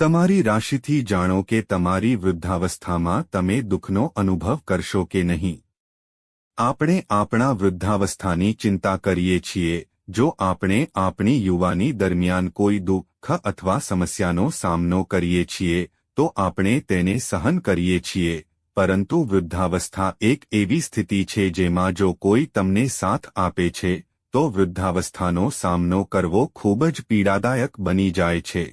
તમારી રાશિથી જાણો કે તમારી વૃદ્ધાવસ્થામાં તમે દુઃખનો અનુભવ કરશો કે નહીં. આપણે આપણા વૃદ્ધાવસ્થાની ચિંતા કરીએ છીએ, જો આપણે આપણી યુવાની દરમિયાન કોઈ દુઃખ અથવા સમસ્યાનો સામનો કરીએ છીએ, તો આપણે તેને સહન કરીએ છીએ, પરંતુ વૃદ્ધાવસ્થા એક એવી સ્થિતિ છે જેમાં જો કોઈ તમને સાથ આપે છે, તો વૃદ્ધાવસ્થાનો સામનો કરવો ખૂબ જ પીડાદાયક બની જાય છે.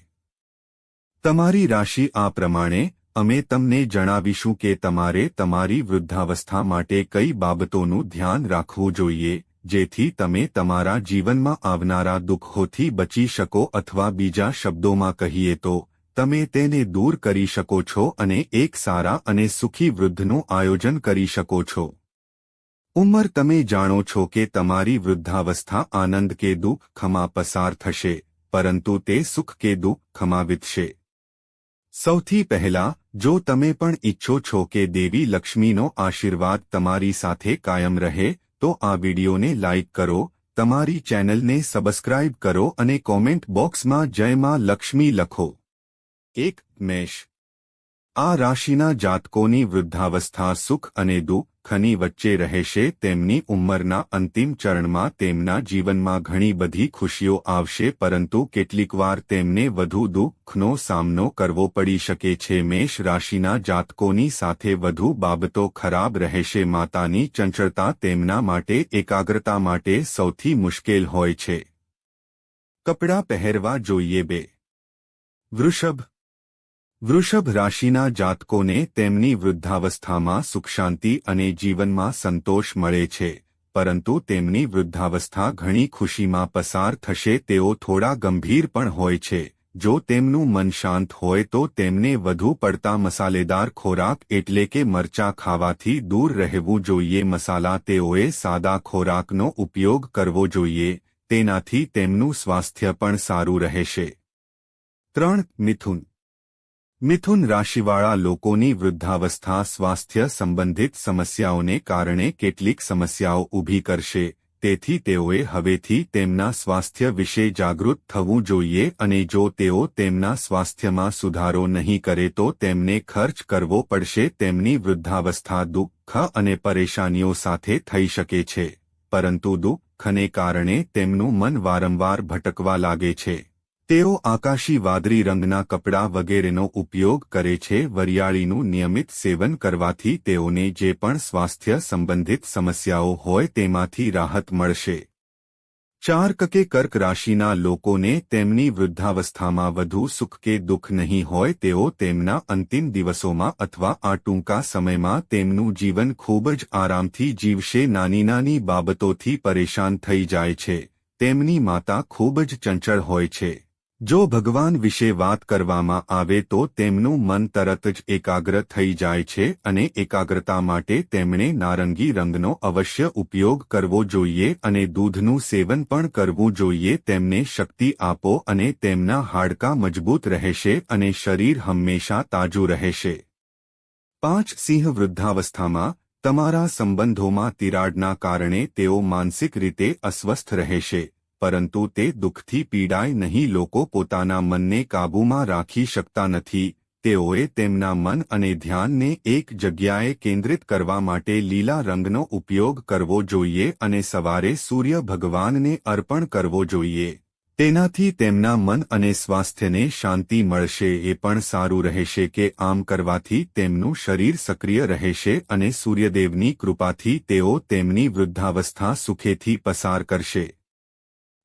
તમારી રાશિ આ પ્રમાણે, અમે તમને જણાવીશું કે તમારે તમારી વૃદ્ધાવસ્થા માટે કઈ બાબતોનું ધ્યાન રાખવું જોઈએ, જેથી તમે તમારા જીવનમાં આવનારા દુઃખોથી બચી શકો અથવા બીજા શબ્દોમાં કહીએ તો, તમે તેને દૂર કરી શકો છો અને એક સારા અને સુખી વૃદ્ધનું આયોજન કરી શકો છો. ઉંમર તમે જાણો છો કે તમારી વૃદ્ધાવસ્થા આનંદ કે દુઃખ ખમા પસાર થશે, પરંતુ તે સુખ કે દુઃખ ખમા વિતશે. સૌથી પહેલા, જો તમે પણ ઈચ્છો છો કે દેવી લક્ષ્મીનો આશીર્વાદ તમારી સાથે કાયમ રહે, તો આ વિડિયોને લાઇક કરો, તમારી ચેનલને સબસ્ક્રાઇબ કરો અને કોમેન્ટ બોક્સમાં જય માં લક્ષ્મી લખો. એક, મેષ. આ રાશિના જાતકોની વૃદ્ધાવસ્થા સુખ અને દુઃખની વચ્ચે રહેશે તેમની ઉંમરના અંતિમ ચરણમાં તેમના જીવનમાં ઘણી બધી ખુશીઓ આવશે પરંતુ કેટલીકવાર તેમને વધુ દુઃખનો સામનો કરવો પડી શકે છે. મેષ રાશિના જાતકોની સાથે વધુ બાબતો ખરાબ રહેશે. માતાની ચંચળતા તેમના માટે એકાગ્રતા માટે સૌથી મુશ્કેલ હોય છે. કપડાં પહેરવા જોઈએ બે. વૃષભ વૃષભ રાશિના જાતકોને તેમની વૃદ્ધાવસ્થામાં સુખશાંતિ અને જીવનમાં સંતોષ મળે છે, પરંતુ તેમની વૃદ્ધાવસ્થા ઘણી ખુશીમાં પસાર થશે તેઓ થોડા ગંભીર પણ હોય છે. જો તેમનું મન શાંત હોય તો તેમને વધુ પડતા મસાલેદાર ખોરાક એટલે કે મરચા ખાવાથી દૂર રહેવું જોઈએ. મસાલા તેઓએ સાદા ખોરાકનો ઉપયોગ કરવો જોઈએ, તેનાથી તેમનું સ્વાસ્થ્ય પણ સારું રહેશે. ત્રણ, મિથુન મિથુન રાશિવાળા લોકોની વૃદ્ધાવસ્થા સ્વાસ્થ્ય સંબંધિત સમસ્યાઓને કારણે કેટલીક સમસ્યાઓ ઊભી કરશે, તેથી તેઓએ હવેથી તેમના સ્વાસ્થ્ય વિશે જાગૃત થવું જોઈએ અને જો તેઓ તેમના સ્વાસ્થ્યમાં સુધારો નહીં કરે તો તેમને ખર્ચ કરવો પડશે, તેમની વૃદ્ધાવસ્થા દુઃખ અને પરેશાનીઓ સાથે થઈ શકે છે, પરંતુ દુઃખને કારણે તેમનું મન વારંવાર ભટકવા લાગે છે. તેઓ આકાશી વાદળી રંગના કપડાં વગેરેનો ઉપયોગ કરે છે, વરિયાળીનું નિયમિત સેવન કરવાથી તેઓને જે પણ સ્વાસ્થ્ય સંબંધિત સમસ્યાઓ હોય તેમાંથી રાહત મળશે. ચાર કકે કર્ક રાશિના લોકોને તેમની વૃદ્ધાવસ્થામાં વધુ સુખ કે દુઃખ નહીં હોય તેઓ તેમના અંતિમ દિવસોમાં અથવા આ ટૂંકા સમયમાં તેમનું જીવન ખૂબ જ આરામથી જીવશે નાની નાની બાબતોથી પરેશાન થઈ જાય છે. તેમની માતા ખૂબ જ ચંચળ હોય છે. જો ભગવાન વિશે વાત કરવામાં આવે તો તેમનું મન તરત જ એકાગ્ર થઈ જાય છે અને એકાગ્રતા માટે તેમણે નારંગી રંગનો અવશ્ય ઉપયોગ કરવો જોઈએ અને દૂધનું સેવન પણ કરવું જોઈએ. તેમને શક્તિ આપો અને તેમના હાડકાં મજબૂત રહેશે અને શરીર હંમેશા તાજું રહેશે. પાંચ સિંહ વૃદ્ધાવસ્થામાં, તમારા સંબંધોમાં તિરાડના કારણે તેઓ માનસિક રીતે અસ્વસ્થ રહેશે. પરંતુ તે દુઃખથી પીડાય નહીં. લોકો પોતાના મનને કાબૂમાં રાખી શકતા નથી. તેઓએ તેમના મન અને ધ્યાનને એક જગ્યાએ કેન્દ્રિત કરવા માટે લીલા રંગનો ઉપયોગ કરવો જોઈએ અને સવારે સૂર્ય ભગવાનને અર્પણ કરવો જોઈએ. તેનાથી તેમના મન અને સ્વાસ્થ્યને શાંતિ મળશે. એ પણ સારું રહેશે કે આમ કરવાથી તેમનું શરીર સક્રિય રહેશે અને સૂર્યદેવની કૃપાથી તેઓ તેમની વૃદ્ધાવસ્થા સુખેથી પસાર કરશે.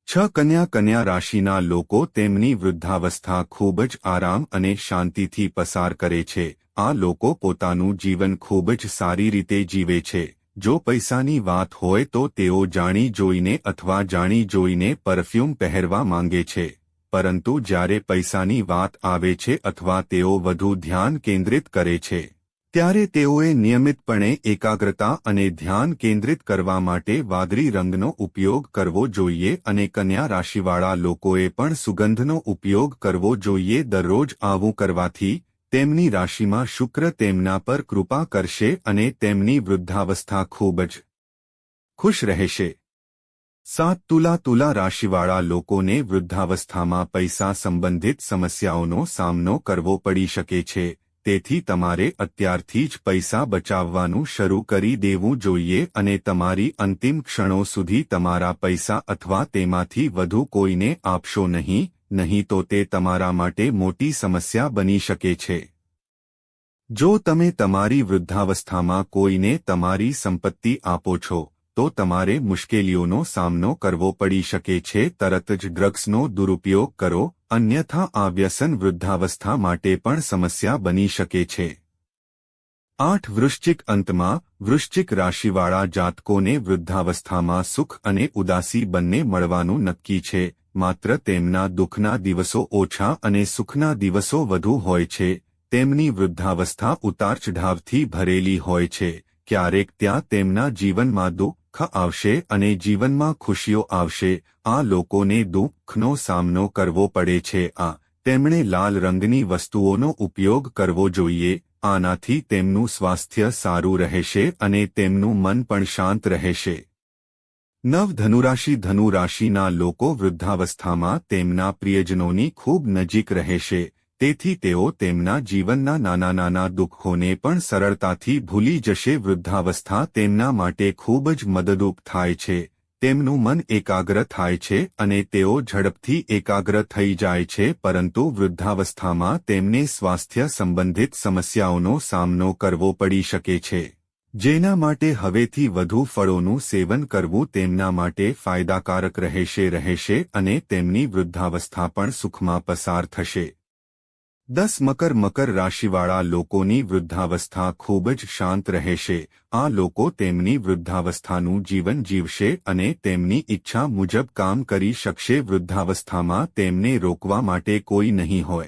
છ કન્યા કન્યા રાશિના લોકો તેમની વૃદ્ધાવસ્થા ખૂબ જ આરામ અને શાંતિથી પસાર કરે છે. આ લોકો પોતાનું જીવન ખૂબ જ સારી રીતે જીવે છે. જો પૈસાની વાત હોય તો તેઓ જાણી જોઈને અથવા જાણી જોઈને પરફ્યુમ પહેરવા માંગે છે. પરંતુ જ્યારે પૈસાની વાત આવે છે અથવા તેઓ વધુ ધ્યાન કેન્દ્રિત કરે છે ત્યારે તેઓએ નિયમિતપણે એકાગ્રતા અને ધ્યાન કેન્દ્રિત કરવા માટે વાદળી રંગનો ઉપયોગ કરવો જોઈએ અને કન્યા રાશિવાળા લોકોએ પણ સુગંધનો ઉપયોગ કરવો જોઈએ દરરોજ આવું કરવાથી તેમની રાશિમાં શુક્ર તેમના પર કૃપા કરશે અને તેમની વૃદ્ધાવસ્થા ખૂબ જ ખુશ રહેશે. સાત તુલા તુલા રાશિવાળા લોકોને વૃદ્ધાવસ્થામાં પૈસા સંબંધિત સમસ્યાઓનો સામનો કરવો પડી શકે છે. તેથી તમારે અત્યારથી જ પૈસા બચાવવાનું શરૂ કરી દેવું જોઈએ અને તમારી અંતિમ ક્ષણો સુધી તમારા પૈસા અથવા તેમાંથી વધુ કોઈને આપશો નહીં નહીં તો તે તમારા માટે મોટી સમસ્યા બની શકે છે. જો તમે તમારી વૃદ્ધાવસ્થામાં કોઈને તમારી સંપત્તિ આપો છો, તો તમારે મુશ્કેલીઓનો સામનો કરવો પડી શકે છે. તરત જ ડ્રગ્સનો દુરુપયોગ કરો અન્યથા આ વ્યસન વૃદ્ધાવસ્થા માટે પણ સમસ્યા બની શકે છે. આઠ વૃશ્ચિક અંતમાં, વૃશ્ચિક રાશિવાળા જાતકોને વૃદ્ધાવસ્થામાં સુખ અને ઉદાસી બંને મળવાનું નક્કી છે, માત્ર તેમના દુઃખના દિવસો ઓછા અને સુખના દિવસો વધુ હોય છે, તેમની વૃદ્ધાવસ્થા ઉતાર ચઢાવથી ભરેલી હોય છે, ક્યારેક ત્યાં તેમના જીવનમાં દુઃખ આવશે અને જીવનમાં ખુશીઓ આવશે, આ લોકોને દુઃખનો સામનો કરવો પડે છે. આ, તેમણે લાલ રંગની વસ્તુઓનો ઉપયોગ કરવો જોઈએ, આનાથી તેમનું સ્વાસ્થ્ય સારું રહેશે અને તેમનું મન પણ શાંત રહેશે. નવ ધનુરાશિ ધનુરાશિના લોકો વૃદ્ધાવસ્થામાં તેમના પ્રિયજનોની ખૂબ નજીક રહેશે તેથી તેઓ તેમના જીવનના નાના નાના દુઃખોને પણ સરળતાથી ભૂલી જશે. વૃદ્ધાવસ્થા તેમના માટે ખૂબ જ મદદરૂપ થાય છે. તેમનું મન એકાગ્ર થાય છે અને તેઓ ઝડપથી એકાગ્ર થઈ જાય છે, પરંતુ વૃદ્ધાવસ્થામાં તેમને સ્વાસ્થ્ય સંબંધિત સમસ્યાઓનો સામનો કરવો પડી શકે છે. જેના માટે હવેથી વધુ ફળોનું સેવન કરવું તેમના માટે ફાયદાકારક રહેશે રહેશે અને તેમની વૃદ્ધાવસ્થા પણ સુખમાં પસાર થશે. દસ મકર મકર રાશિવાળા લોકોની વૃદ્ધાવસ્થા ખૂબ જ શાંત રહેશે. આ લોકો તેમની વૃદ્ધાવસ્થાનું જીવન જીવશે અને તેમની ઈચ્છા મુજબ કામ કરી શકશે. વૃદ્ધાવસ્થામાં તેમને રોકવા માટે કોઈ નહીં હોય.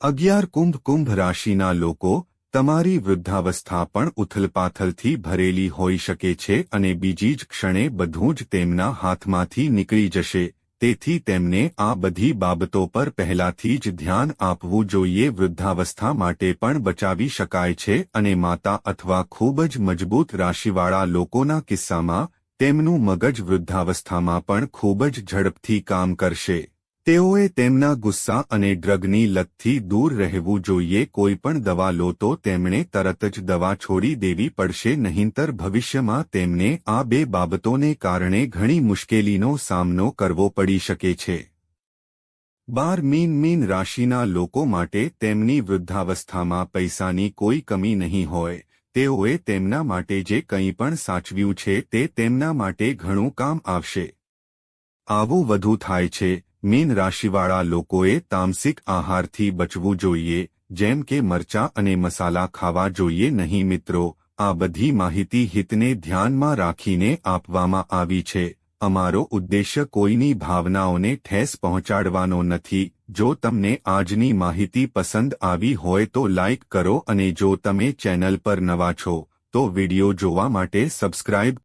અગિયાર કુંભ કુંભ રાશિના લોકો, તમારી વૃદ્ધાવસ્થા પણ ઉથલપાથલથી ભરેલી હોઈ શકે છે અને બીજી જ ક્ષણે બધું જ તેમના હાથમાંથી નીકળી જશે. તેથી તેમને આ બધી બાબતો પર પહેલાથી જ ધ્યાન આપવું જોઈએ. વૃદ્ધાવસ્થા માટે પણ બચાવી શકાય છે અને માતા અથવા ખૂબ જ મજબૂત રાશિવાળા લોકોના કિસ્સામાં તેમનું મગજ વૃદ્ધાવસ્થામાં પણ ખૂબ જ ઝડપથી કામ કરશે. તેઓએ તેમના ગુસ્સા અને ડ્રગની લતથી દૂર રહેવું જોઈએ, કોઈ પણ દવા લો તો તેમણે તરત જ દવા છોડી દેવી પડશે, નહીંતર ભવિષ્યમાં તેમને આ બે બાબતોને કારણે ઘણી મુશ્કેલીનો સામનો કરવો પડી શકે છે. બાર મીન મીન રાશિના લોકો માટે તેમની વૃદ્ધાવસ્થામાં પૈસાની કોઈ કમી નહીં હોય. તેઓએ તેમના માટે જે કંઈ પણ સાચવ્યું છે, તે તેમના માટે ઘણું કામ આવશે. આવું વધુ થાય છે. મીન રાશિવાળા લોકોએ તામસિક આહારથી બચવું જોઈએ, જેમ કે મરચા અને મસાલા ખાવા જોઈએ નહીં મિત્રો. આ બધી માહિતી હિતને ધ્યાનમાં રાખીને આપવામાં આવી છે. અમારો ઉદ્દેશ્ય કોઈની ભાવનાઓને ઠેસ પહોંચાડવાનો નથી. જો તમને આજની માહિતી પસંદ આવી હોય તો લાઇક કરો અને જો તમે ચેનલ પર નવા છો, તો વિડિયો જોવા માટે સબસ્ક્રાઇબ